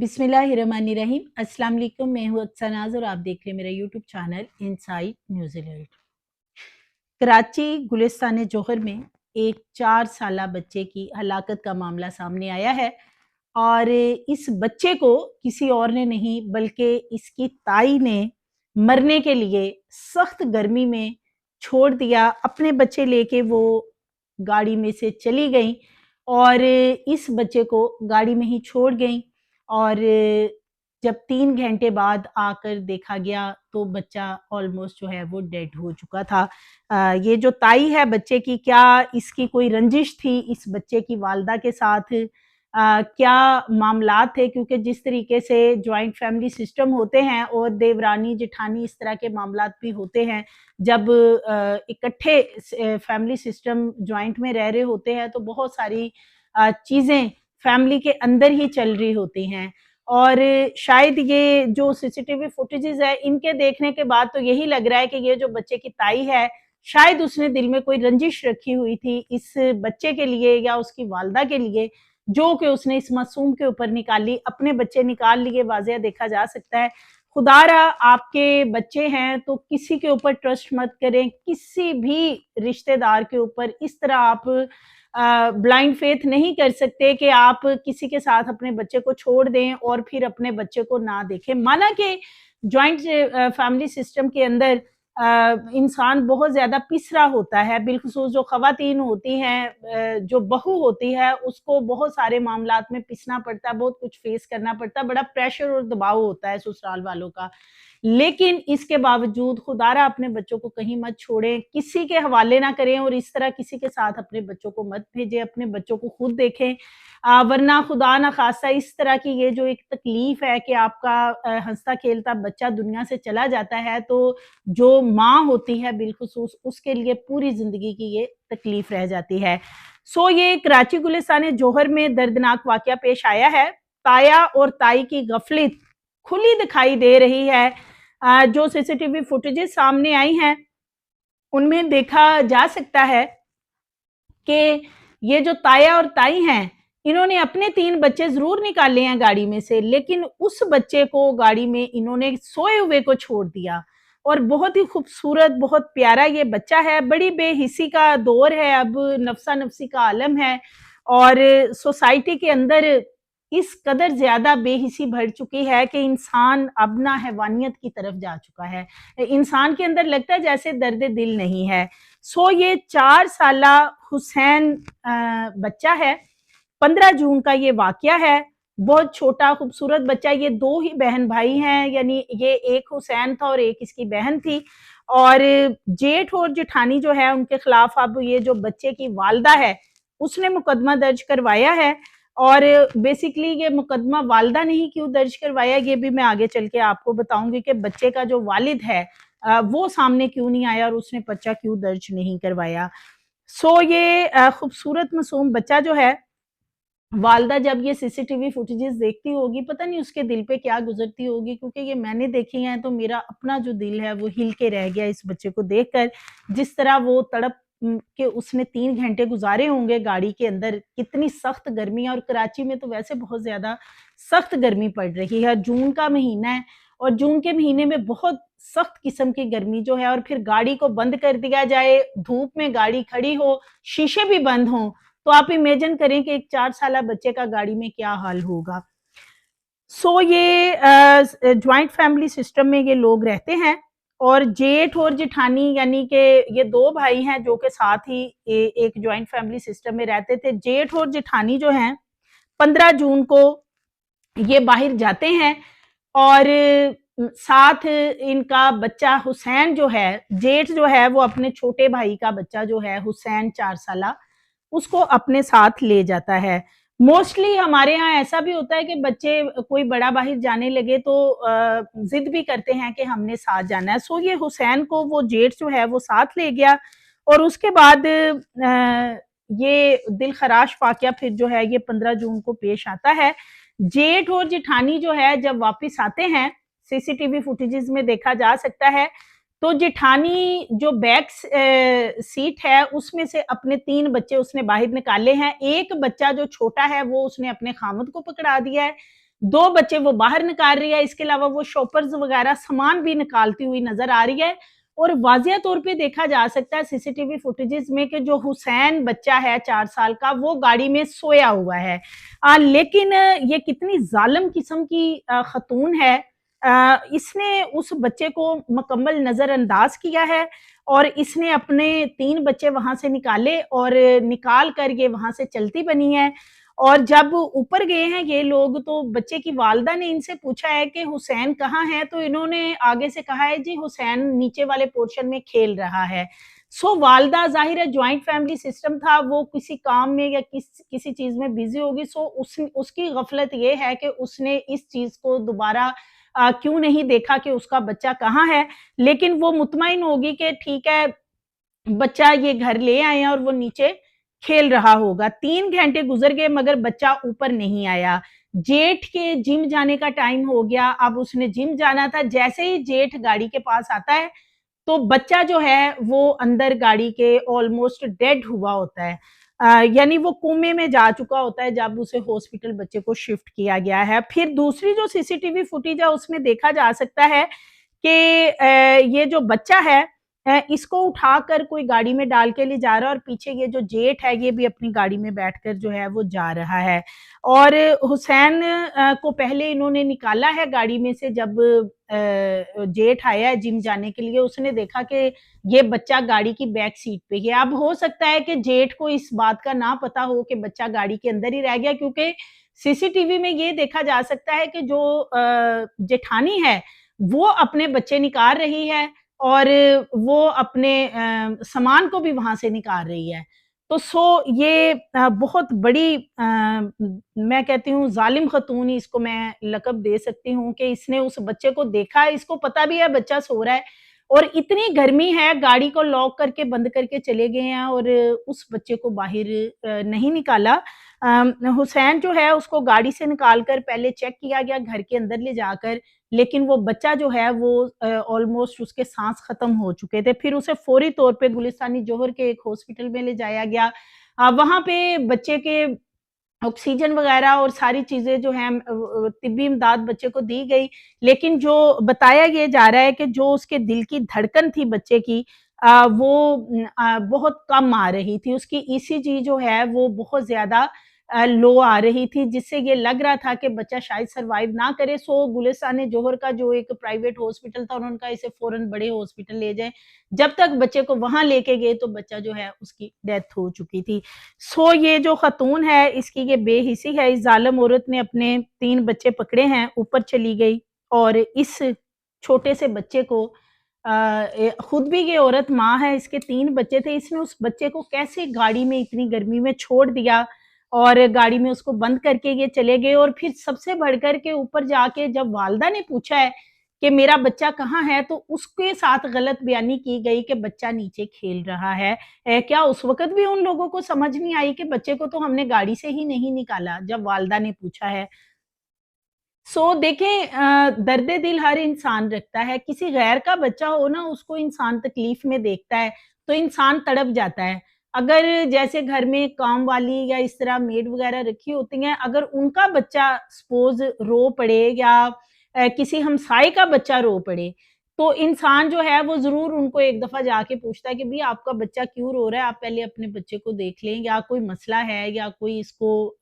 بسم اللہ الرحمن الرحیم السلام علیکم میں ہوں اکثر ناز اور آپ دیکھ رہے ہیں میرا YouTube channel insight New Zealand Karachi Gulistan Jauhar میں ایک چار سالہ بچے کی ہلاکت کا معاملہ سامنے آیا ہے اور اس بچے کو کسی اور نے نہیں بلکہ اس کی تائی نے مرنے کے لیے سخت گرمی میں چھوڑ دیا، اپنے بچے لے کے وہ گاڑی میں سے چلی گئیں اور اس بچے کو گاڑی میں ہی چھوڑ گئیں۔ اور جب تین گھنٹے بعد آ کر دیکھا گیا تو بچہ آلموسٹ جو ہے وہ ڈیڈ ہو چکا تھا۔ یہ جو تائی ہے بچے کی، کیا اس کی کوئی رنجش تھی اس بچے کی والدہ کے ساتھ؟ کیا معاملات تھے؟ کیونکہ جس طریقے سے جوائنٹ فیملی سسٹم ہوتے ہیں اور دیورانی، جٹھانی اس طرح کے معاملات بھی ہوتے ہیں، جب اکٹھے فیملی سسٹم جوائنٹ میں رہ رہے ہوتے ہیں تو بہت ساری چیزیں فیملی کے اندر ہی چل رہی ہوتی ہیں۔ اور شاید یہ جو سی سی ٹی وی فوٹیجز ہے، ان کے دیکھنے کے بعد تو یہی لگ رہا ہے کہ یہ جو بچے کی تائی ہے، شاید اس نے دل میں کوئی رنجش رکھی ہوئی تھی اس بچے کے لیے یا اس کی والدہ کے لیے، جو کہ اس نے اس معصوم کے اوپر نکالی اپنے بچے نکال لیے، واضح دیکھا جا سکتا ہے۔ خدا را، آپ کے بچے ہیں تو کسی کے اوپر ٹرسٹ مت کریں۔ کسی بھی رشتہ دار کے اوپر اس طرح آپ بلائنڈ فیتھ نہیں کر سکتے کہ آپ کسی کے ساتھ اپنے بچے کو چھوڑ دیں اور پھر اپنے بچے کو نہ دیکھیں۔ مانا کہ جوائنٹ فیملی سسٹم کے اندر انسان بہت زیادہ پسرا ہوتا ہے۔ بالخصوص جو خواتین ہوتی ہیں جو بہو ہوتی ہے، اس کو بہت سارے معاملات میں پسنا پڑتا ہے بہت کچھ فیس کرنا پڑتا ہے بڑا پریشر اور دباؤ ہوتا ہے سسرال والوں کا۔ لیکن اس کے باوجود خدا را اپنے بچوں کو کہیں مت چھوڑیں، کسی کے حوالے نہ کریں اور اس طرح کسی کے ساتھ اپنے بچوں کو مت بھیجیں، اپنے بچوں کو خود دیکھیں۔ ورنہ خدا نہ خاصہ اس طرح کی یہ جو ایک تکلیف ہے کہ آپ کا ہنستا کھیلتا بچہ دنیا سے چلا جاتا ہے تو جو ماں ہوتی ہے بالخصوص اس کے لیے پوری زندگی کی یہ تکلیف رہ جاتی ہے۔ سو یہ کراچی گلستان جوہر میں دردناک واقعہ پیش آیا ہے۔ تایا اور تائی کی غفلت کھلی دکھائی دے رہی ہے۔ جو سی سی ٹی وی فوٹیجز سامنے آئی ہیں، ان میں دیکھا جا سکتا ہے کہ یہ جو تایا اور تائی ہیں، انہوں نے اپنے تین بچے ضرور نکالے ہیں گاڑی میں سے، لیکن اس بچے کو گاڑی میں انہوں نے سوئے ہوئے کو چھوڑ دیا۔ اور بہت ہی خوبصورت، بہت پیارا یہ بچہ ہے۔ بڑی بے حسی کا دور ہے۔ اب نفسا نفسی کا عالم ہے۔ اور سوسائٹی کے اندر اس قدر زیادہ بے حسی بڑھ چکی ہے کہ انسان اب نہ حیوانیت کی طرف جا چکا ہے۔ انسان کے اندر لگتا ہے جیسے درد دل نہیں ہے۔ سو یہ چار سالہ حسین بچہ ہے۔ پندرہ جون کا یہ واقعہ ہے۔ بہت چھوٹا، خوبصورت بچہ۔ یہ دو ہی بہن بھائی ہیں یعنی یہ ایک حسین تھا اور ایک اس کی بہن تھی۔ اور جیٹھ اور جٹھانی جو ہے، ان کے خلاف اب یہ جو بچے کی والدہ ہے، اس نے مقدمہ درج کروایا ہے۔ اور بیسیکلی یہ مقدمہ والدہ نہیں کیوں درج کروایا؟ یہ بھی میں آگے چل کے آپ کو بتاؤں گی کہ بچے کا جو والد ہے وہ سامنے کیوں نہیں آیا اور اس نے پرچہ کیوں درج نہیں کروایا؟ سو یہ خوبصورت معصوم بچہ جو ہے، والدہ جب یہ سی سی ٹی وی فوٹیجز دیکھتی ہوگی، پتہ نہیں اس کے دل پہ کیا گزرتی ہوگی، کیونکہ یہ میں نے دیکھی ہیں تو میرا اپنا جو دل ہے وہ ہل کے رہ گیا اس بچے کو دیکھ کر۔ جس طرح وہ تڑپ کہ اس نے تین گھنٹے گزارے ہوں گے گاڑی کے اندر، کتنی سخت گرمی ہے، اور کراچی میں تو ویسے بہت زیادہ سخت گرمی پڑ رہی ہے، جون کا مہینہ ہے، اور جون کے مہینے میں بہت سخت قسم کی گرمی جو ہے، اور پھر گاڑی کو بند کر دیا جائے، دھوپ میں گاڑی کھڑی ہو، شیشے بھی بند ہوں، تو آپ امیجن کریں کہ ایک چار سالہ بچے کا گاڑی میں کیا حال ہوگا۔ سو یہ جوائنٹ فیملی سسٹم میں یہ لوگ رہتے ہیں۔ اور جیٹھ اور جٹھانی یعنی کہ یہ دو بھائی ہیں جو کہ ساتھ ہی ایک جوائنٹ فیملی سسٹم میں رہتے تھے۔ جیٹھ اور جٹھانی جو ہیں، پندرہ جون کو یہ باہر جاتے ہیں اور ساتھ ان کا بچہ حسین جو ہے، جیٹھ جو ہے، وہ اپنے چھوٹے بھائی کا بچہ جو ہے، حسین چار سالہ، اس کو اپنے ساتھ لے جاتا ہے۔ موسٹلی ہمارے ہاں ایسا بھی ہوتا ہے کہ بچے کوئی بڑا باہر جانے لگے تو ضد بھی کرتے ہیں کہ ہم نے ساتھ جانا ہے۔ سو یہ حسین کو وہ جیٹ جو ہے وہ ساتھ لے گیا اور اس کے بعد یہ دل خراش واقعہ پھر جو ہے یہ پندرہ جون کو پیش آتا ہے۔ جیٹ اور جٹھانی جو ہے جب واپس آتے ہیں سی سی ٹی وی فوٹیجز میں دیکھا جا سکتا ہے۔ تو جٹھانی جو بیک سیٹ ہے، اس میں سے اپنے تین بچے اس نے باہر نکالے ہیں۔ ایک بچہ جو چھوٹا ہے، وہ اس نے اپنے خامد کو پکڑا دیا ہے۔ دو بچے وہ باہر نکال رہی ہے۔ اس کے علاوہ وہ شاپرز وغیرہ سامان بھی نکالتی ہوئی نظر آ رہی ہے۔ اور واضح طور پہ دیکھا جا سکتا ہے C C T V footages میں کہ جو حسین بچہ ہے چار سال کا، وہ گاڑی میں سویا ہوا ہے۔ لیکن یہ کتنی ظالم قسم کی خاتون ہے۔ اس نے اس بچے کو مکمل نظر انداز کیا ہے اور اس نے اپنے تین بچے وہاں سے نکالے اور نکال کر یہ وہاں سے چلتی بنی ہے۔ اور جب اوپر گئے ہیں یہ لوگ تو بچے کی والدہ نے ان سے پوچھا ہے کہ حسین کہاں ہے؟ تو انہوں نے آگے سے کہا ہے جی حسین نیچے والے پورشن میں کھیل رہا ہے۔ سو والدہ ظاہر ہے جوائنٹ فیملی سسٹم تھا، وہ کسی کام میں یا کس، کسی چیز میں بیزی ہوگی۔ سو اس کی غفلت یہ ہے کہ اس نے اس چیز کو دوبارہ کیوں نہیں دیکھا کہ اس کا بچہ کہاں ہے؟ لیکن وہ مطمئن ہوگی کہ ٹھیک ہے، بچہ یہ گھر لے آئے اور وہ نیچے کھیل رہا ہوگا۔ تین گھنٹے گزر گئے مگر بچہ اوپر نہیں آیا۔ جیٹ کے جم جانے کا ٹائم ہو گیا۔ اب اس نے جم جانا تھا۔ جیسے ہی جیٹ گاڑی کے پاس آتا ہے، تو بچہ جو ہے، وہ اندر گاڑی کے آلموسٹ ڈیڈ ہوا ہوتا ہے۔ یعنی وہ کومے میں جا چکا ہوتا ہے جب اسے ہاسپٹل بچے کو شفٹ کیا گیا ہے۔ پھر دوسری جو سی سی ٹی وی فوٹیج ہے، اس میں دیکھا جا سکتا ہے کہ یہ جو بچہ ہے اس کو اٹھا کر کوئی گاڑی میں ڈال کے لے جا رہا ہے اور پیچھے یہ جو جیٹ ہے، یہ بھی اپنی گاڑی میں بیٹھ کر جو ہے وہ جا رہا ہے۔ اور حسین کو پہلے انہوں نے نکالا ہے گاڑی میں سے جب جیٹ آیا ہے جم جانے کے لیے۔ اس نے دیکھا کہ یہ بچہ گاڑی کی بیک سیٹ پہ ہے۔ اب ہو سکتا ہے کہ جیٹ کو اس بات کا نہ پتا ہو کہ بچہ گاڑی کے اندر ہی رہ گیا، کیونکہ سی سی ٹی وی میں یہ دیکھا جا سکتا ہے کہ جو جیٹھانی ہے، وہ اپنے بچے نکال رہی ہے۔ اور وہ اپنے سامان کو بھی وہاں سے نکال رہی ہے۔ تو سو یہ بہت بڑی میں کہتی ہوں ظالم خاتون اس کو میں لقب دے سکتی ہوں کہ اس نے اس بچے کو دیکھا ہے، اس کو پتا بھی ہے بچہ سو رہا ہے اور اتنی گرمی ہے، گاڑی کو لاک کر کے بند کر کے چلے گئے ہیں اور اس بچے کو باہر نہیں نکالا۔ حسین جو ہے اس کو گاڑی سے نکال کر پہلے چیک کیا گیا، گھر کے اندر لے جا کر لیکن وہ بچہ جو ہے وہ آلموسٹ اس کے سانس ختم ہو چکے تھے۔ پھر اسے فوری طور پہ گلستانی جوہر کے ایک ہاسپٹل میں لے جایا گیا۔ وہاں پہ بچے کے آکسیجن وغیرہ اور ساری چیزیں جو ہیں طبی امداد بچے کو دی گئی۔ لیکن جو بتایا یہ جا رہا ہے کہ جو اس کے دل کی دھڑکن تھی بچے کی وہ بہت کم آ رہی تھی۔ اس کی ای سی جی جو ہے وہ بہت زیادہ لو آ رہی تھی، جس سے یہ لگ رہا تھا کہ بچہ شاید سروائیو نہ کرے، سو گلستان جوہر کا جو ایک پرائیویٹ ہاسپٹل تھا انہوں نے کہا اسے فوراً بڑے ہاسپٹل لے جائیں۔ جب تک بچے کو وہاں لے کے گئے تو بچہ جو ہے اس کی ڈیتھ ہو چکی تھی۔ سو یہ جو خاتون ہے، اس کی یہ بے حسی ہے۔ اس ظالم عورت نے اپنے تین بچے پکڑے ہیں، اوپر چلی گئی اور اس چھوٹے سے بچے کو خود بھی یہ عورت ماں ہے، اس کے تین بچے تھے۔ اس نے اس بچے کو کیسے گاڑی میں اتنی گرمی میں چھوڑ دیا؟ اور گاڑی میں اس کو بند کر کے یہ چلے گئے اور پھر سب سے بڑھ کر کے اوپر جا کے جب والدہ نے پوچھا ہے کہ میرا بچہ کہاں ہے تو اس کے ساتھ غلط بیانی کی گئی کہ بچہ نیچے کھیل رہا ہے۔ کیا اس وقت بھی ان لوگوں کو سمجھ نہیں آئی کہ بچے کو تو ہم نے گاڑی سے ہی نہیں نکالا جب والدہ نے پوچھا ہے؟ سو دیکھیں درد دل ہر انسان رکھتا ہے۔ کسی غیر کا بچہ ہو نا، اس کو انسان تکلیف میں دیکھتا ہے تو انسان تڑپ جاتا ہے۔ اگر جیسے گھر میں کام والی یا اس طرح میڈ وغیرہ رکھی ہوتی ہیں، اگر ان کا بچہ سپوز رو پڑے یا کسی ہمسائے کا بچہ رو پڑے تو انسان جو ہے وہ ضرور ان کو ایک دفعہ جا کے پوچھتا ہے کہ بھی آپ کا بچہ کیوں رو رہا ہے؟ آپ پہلے اپنے بچے کو دیکھ لیں، یا کوئی مسئلہ ہے، یا کوئی اس کو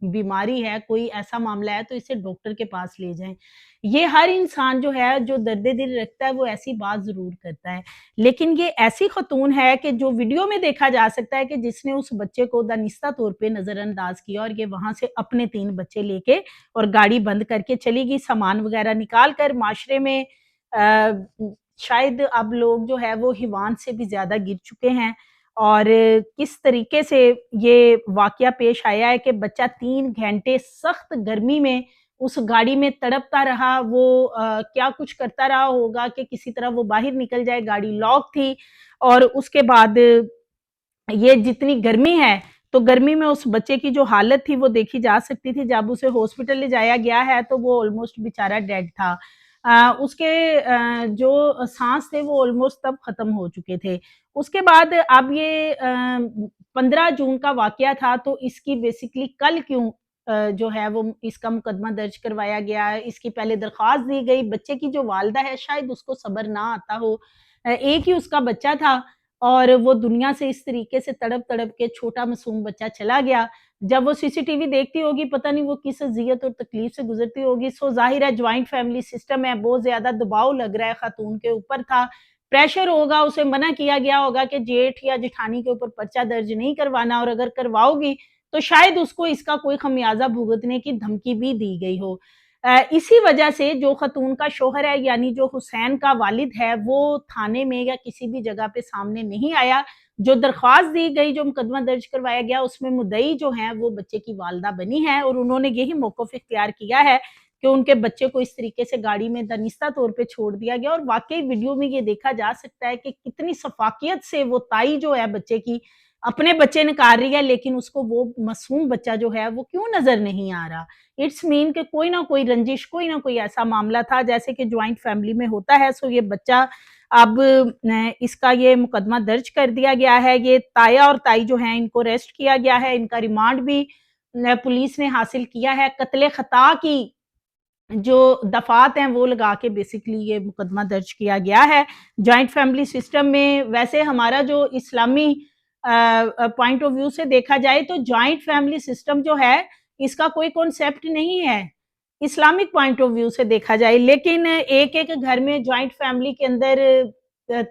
بیماری ہے، کوئی ایسا معاملہ ہے، تو اسے ڈاکٹر کے پاس لے جائیں۔ یہ ہر انسان جو ہے، جو درد دل رکھتا ہے، وہ ایسی بات ضرور کرتا ہے۔ لیکن یہ ایسی خاتون ہے کہ جو ویڈیو میں دیکھا جا سکتا ہے کہ جس نے اس بچے کو دانستہ طور پہ نظر انداز کیا اور یہ وہاں سے اپنے تین بچے لے کے اور گاڑی بند کر کے چلی گئی، سامان وغیرہ نکال کر معاشرے میں شاید اب لوگ جو ہے وہ ہیوان سے بھی زیادہ گر چکے ہیں اور کس طریقے سے یہ واقعہ پیش آیا ہے کہ بچہ تین گھنٹے سخت گرمی میں اس گاڑی میں تڑپتا رہا، وہ کیا کچھ کرتا رہا ہوگا کہ کسی طرح وہ باہر نکل جائے، گاڑی لاک تھی اور اس کے بعد یہ جتنی گرمی ہے تو گرمی میں اس بچے کی جو حالت تھی وہ دیکھی جا سکتی تھی، جب اسے ہاسپٹل لے جایا گیا ہے تو وہ آلموسٹ بیچارہ ڈیڈ تھا۔ اس کے جو سانس تھے وہ آلموسٹ تب ختم ہو چکے تھے۔ اس کے بعد اب یہ پندرہ جون کا واقعہ تھا، تو اس کی بیسکلی کل کیوں جو ہے وہ اس کا مقدمہ درج کروایا گیا۔ اس کی پہلے درخواست دی گئی۔ بچے کی جو والدہ ہے، شاید اس کو صبر نہ آتا ہو۔ ایک ہی اس کا بچہ تھا اور وہ دنیا سے اس طریقے سے تڑپ تڑپ کے چھوٹا معصوم بچہ چلا گیا۔ جب وہ سی سی ٹی وی دیکھتی ہوگی، پتہ نہیں وہ کس اذیت اور تکلیف سے گزرتی ہوگی۔ سو ظاہر ہے جوائنٹ فیملی سسٹم ہے، بہت زیادہ دباؤ لگ رہا ہے، خاتون کے اوپر تھا۔ پریشر ہوگا، اسے منع کیا گیا ہوگا کہ جیٹھ یا جٹھانی کے اوپر پرچہ درج نہیں کروانا اور اگر کرواؤ گی تو شاید اس کو اس کا کوئی خمیازہ بھگتنے کی دھمکی بھی دی گئی ہو۔ اسی وجہ سے جو خاتون کا شوہر ہے یعنی جو حسین کا والد ہے، وہ تھانے میں یا کسی بھی جگہ پہ سامنے نہیں آیا۔ جو درخواست دی گئی، جو مقدمہ درج کروایا گیا، اس میں مدعی جو ہیں، وہ بچے کی والدہ بنی ہے اور انہوں نے یہی موقف اختیار کیا ہے کہ ان کے بچے کو اس طریقے سے گاڑی میں دنستہ طور پہ چھوڑ دیا گیا اور واقعی ویڈیو میں یہ دیکھا جا سکتا ہے کہ کتنی صفاقیت سے وہ تائی جو ہے بچے کی اپنے بچے نکال رہی ہے، لیکن اس کو وہ معصوم بچہ جو ہے وہ کیوں نظر نہیں آ رہا؟ اٹس مین کہ کوئی نہ کوئی رنجش، کوئی نہ کوئی ایسا معاملہ تھا جیسے کہ جوائنٹ فیملی میں ہوتا ہے سو یہ بچہ اب اس کا یہ مقدمہ درج کر دیا گیا ہے، یہ تایا اور تائی جو ہیں ان کو ریسٹ کیا گیا ہے، ان کا ریمانڈ بھی پولیس نے حاصل کیا ہے۔ قتل خطا کی جو دفات ہیں وہ لگا کے بیسکلی یہ مقدمہ درج کیا گیا ہے۔ جوائنٹ فیملی سسٹم میں ویسے ہمارا جو اسلامی پوائنٹ آف ویو سے دیکھا جائے تو جوائنٹ فیملی سسٹم جو ہے، اس کا کوئی کانسیپٹ نہیں ہے۔ اسلامک پوائنٹ آف ویو سے دیکھا جائے، لیکن ایک ایک گھر میں جوائنٹ فیملی کے اندر،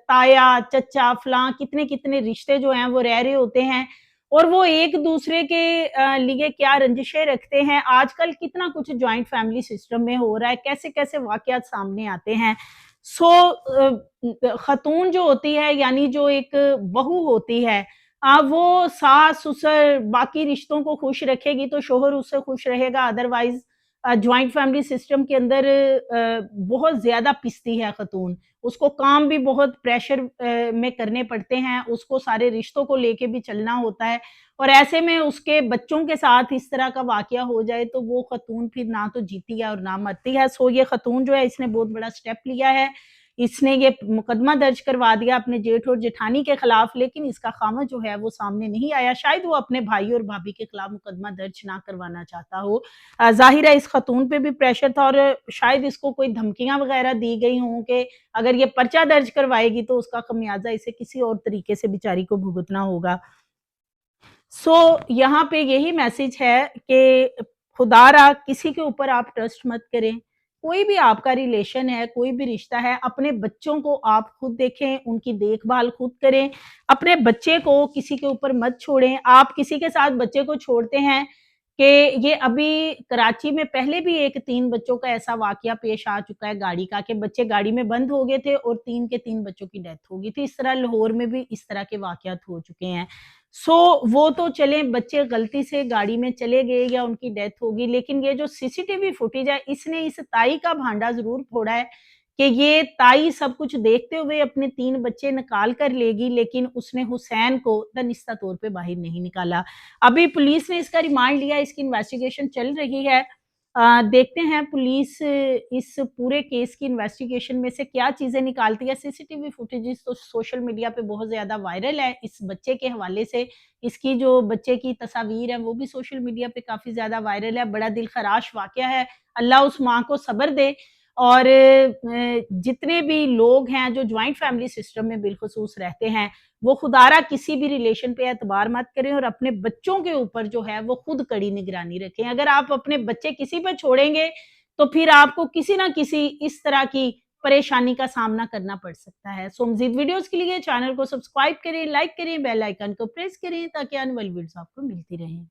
تایا، چچا، فلاں، کتنے کتنے رشتے جو ہیں، وہ رہ رہے ہوتے ہیں۔ اور وہ ایک دوسرے کے لیے کیا رنجشیں رکھتے ہیں۔ آج کل کتنا کچھ جوائنٹ فیملی سسٹم میں ہو رہا ہے۔ کیسے کیسے واقعات سامنے آتے ہیں۔ سو خاتون جو ہوتی ہے یعنی جو ایک بہو ہوتی ہے وہ ساس، سسر، باقی رشتوں کو خوش رکھے گی تو شوہر اس سے خوش رہے گا۔ ادروائز جوائنٹ فیملی سسٹم کے اندر بہت زیادہ پستی ہے خاتون۔ اس کو کام بھی بہت پریشر میں کرنے پڑتے ہیں۔ اس کو سارے رشتوں کو لے کے بھی چلنا ہوتا ہے۔ اور ایسے میں اس کے بچوں کے ساتھ اس طرح کا واقعہ ہو جائے تو وہ خاتون پھر نہ تو جیتی ہے اور نہ مرتی ہے۔ سو یہ خاتون جو ہے، اس نے بہت بڑا سٹیپ لیا ہے۔ اس نے یہ مقدمہ درج کروا دیا اپنے جیٹھ اور جٹھانی کے خلاف، لیکن اس کا خامت جو ہے وہ سامنے نہیں آیا۔ شاید وہ اپنے بھائی اور بھابی کے خلاف مقدمہ درج نہ کروانا چاہتا ہو۔ ظاہر ہے اس خاتون پہ بھی پریشر تھا اور شاید اس کو کوئی دھمکیاں وغیرہ دی گئی ہوں کہ اگر یہ پرچہ درج کروائے گی تو اس کا خمیازہ اسے کسی اور طریقے سے بیچاری کو بھگتنا ہوگا۔ سو، یہاں پہ یہی میسیج ہے کہ خدا را کسی کے اوپر آپ ٹرسٹ مت کریں۔ کوئی بھی آپ کا ریلیشن ہے، کوئی بھی رشتہ ہے، اپنے بچوں کو آپ خود دیکھیں، ان کی دیکھ بھال خود کریں، اپنے بچے کو کسی کے اوپر مت چھوڑیں۔ آپ کسی کے ساتھ بچے کو چھوڑتے ہیں کہ یہ ابھی کراچی میں پہلے بھی ایک تین بچوں کا ایسا واقعہ پیش آ چکا ہے گاڑی کا کہ بچے گاڑی میں بند ہو گئے تھے اور تین کے تین بچوں کی ڈیتھ ہو گئی تھی۔ اس طرح لاہور میں بھی اس طرح کے واقعات ہو چکے ہیں۔ سو وہ تو چلیں، بچے غلطی سے گاڑی میں چلے گئے یا ان کی ڈیتھ ہوگی، لیکن یہ جو سی سی ٹی وی فوٹیج ہے، اس نے اس تائی کا بھانڈا ضرور پھوڑا ہے کہ یہ تائی سب کچھ دیکھتے ہوئے اپنے تین بچے نکال کر لے گی، لیکن اس نے حسین کو دنستہ طور پہ باہر نہیں نکالا۔ ابھی پولیس نے اس کا ریمانڈ لیا، اس کی انویسٹیگیشن چل رہی ہے۔ دیکھتے ہیں پولیس اس پورے کیس کی انویسٹیگیشن میں سے کیا چیزیں نکالتی ہے؟ C C T V footages تو سوشل میڈیا پہ بہت زیادہ وائرل ہے۔ اس بچے کے حوالے سے اس کی جو بچے کی تصاویر ہے وہ بھی سوشل میڈیا پہ کافی زیادہ وائرل ہے۔ بڑا دل خراش واقعہ ہے۔ اللہ اس ماں کو صبر دے۔ اور جتنے بھی لوگ ہیں جو جوائنٹ فیملی سسٹم میں بالخصوص رہتے ہیں، وہ خدارہ کسی بھی ریلیشن پہ اعتبار مت کریں اور اپنے بچوں کے اوپر جو ہے وہ خود کڑی نگرانی رکھیں۔ اگر آپ اپنے بچے کسی پہ چھوڑیں گے، تو پھر آپ کو کسی نہ کسی اس طرح کی پریشانی کا سامنا کرنا پڑ سکتا ہے۔ سو مزید ویڈیوز کے لیے چینل کو سبسکرائب کریں لائک کریں بیل آئیکن کو پریس کریں تاکہ آنے والی ویڈیوز آپ کو ملتی رہیں۔